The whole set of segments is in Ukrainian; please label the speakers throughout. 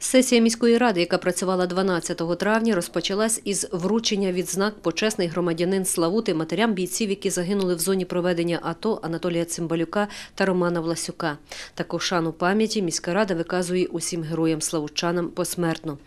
Speaker 1: Сесія міської ради, яка працювала 12 травня, розпочалась із вручення відзнак почесний громадянин Славути матерям бійців, які загинули в зоні проведення АТО Анатолія Цимбалюка та Романа Власюка. Таку шану пам'яті міська рада виказує усім героям славучанам посмертно.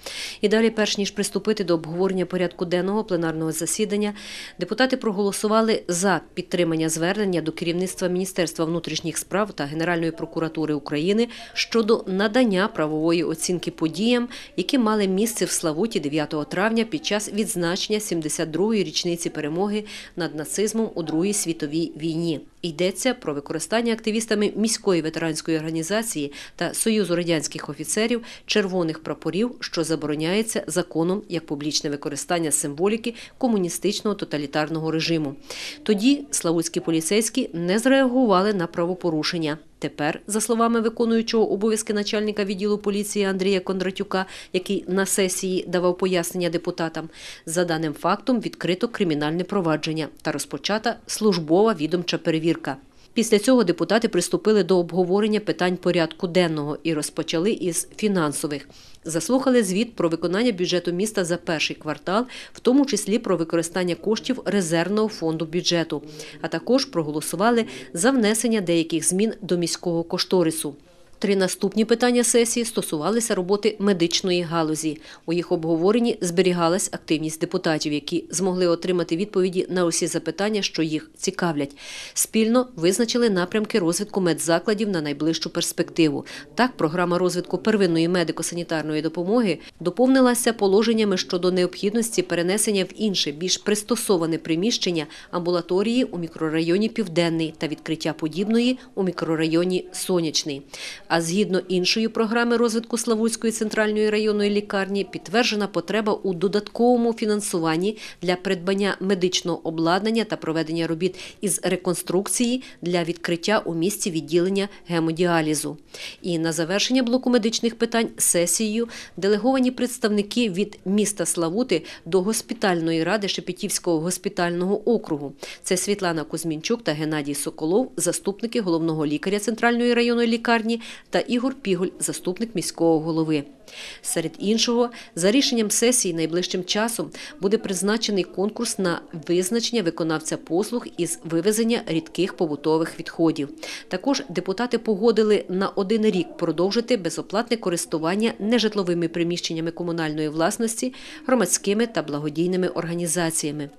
Speaker 1: І далі, перш ніж приступити до обговорення порядку денного пленарного засідання, депутати проголосували за підтримання звернення до керівництва Міністерства внутрішніх справ та Генеральної прокуратури України щодо надання правової оцінки подіям, які мали місце в Славуті 9 травня під час відзначення 72-ї річниці перемоги над нацизмом у Другій світовій війні. Йдеться про використання активістами міської ветеранської організації та Союзу радянських офіцерів червоних прапорів, що забороняється законом як публічне використання символіки комуністичного тоталітарного режиму. Тоді славутські поліцейські не зреагували на правопорушення. Тепер, за словами виконуючого обов'язки начальника відділу поліції Андрія Кондратюка, який на сесії давав пояснення депутатам, за даним фактом відкрито кримінальне провадження та розпочата службова відомча перевірка. Після цього депутати приступили до обговорення питань порядку денного і розпочали із фінансових. Заслухали звіт про виконання бюджету міста за перший квартал, в тому числі про використання коштів резервного фонду бюджету, а також проголосували за внесення деяких змін до міського кошторису. Три наступні питання сесії стосувалися роботи медичної галузі. У їх обговоренні зберігалась активність депутатів, які змогли отримати відповіді на усі запитання, що їх цікавлять. Спільно визначили напрямки розвитку медзакладів на найближчу перспективу. Так, програма розвитку первинної медико-санітарної допомоги доповнилася положеннями щодо необхідності перенесення в інше, більш пристосоване приміщення амбулаторії у мікрорайоні Південний та відкриття подібної у мікрорайоні Сонячний. А згідно іншої програми розвитку Славутської центральної районної лікарні підтверджена потреба у додатковому фінансуванні для придбання медичного обладнання та проведення робіт із реконструкції для відкриття у місті відділення гемодіалізу. І на завершення блоку медичних питань сесією делеговані представники від міста Славути до госпітальної ради Шепетівського госпітального округу. Це Світлана Кузьмінчук та Геннадій Соколов, заступники головного лікаря центральної районної лікарні та Ігор Піголь, заступник міського голови. Серед іншого, за рішенням сесії найближчим часом буде призначений конкурс на визначення виконавця послуг із вивезення рідких побутових відходів. Також депутати погодили на один рік продовжити безоплатне користування нежитловими приміщеннями комунальної власності, громадськими та благодійними організаціями.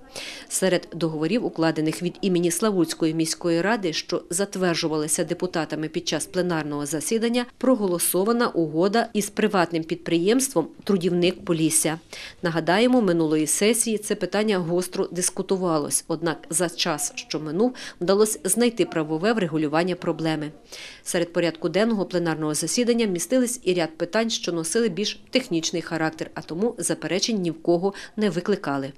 Speaker 1: Серед договорів, укладених від імені Славутської міської ради, що затверджувалися депутатами під час пленарного засідання, проголосована угода із приватним підприємством Трудівник Полісся. Нагадаємо, минулої сесії це питання гостро дискутувалось, однак за час, що минув, вдалося знайти правове врегулювання проблеми. Серед порядку денного пленарного засідання містились і ряд питань, що носили більш технічний характер, а тому заперечень ні в кого не викликали.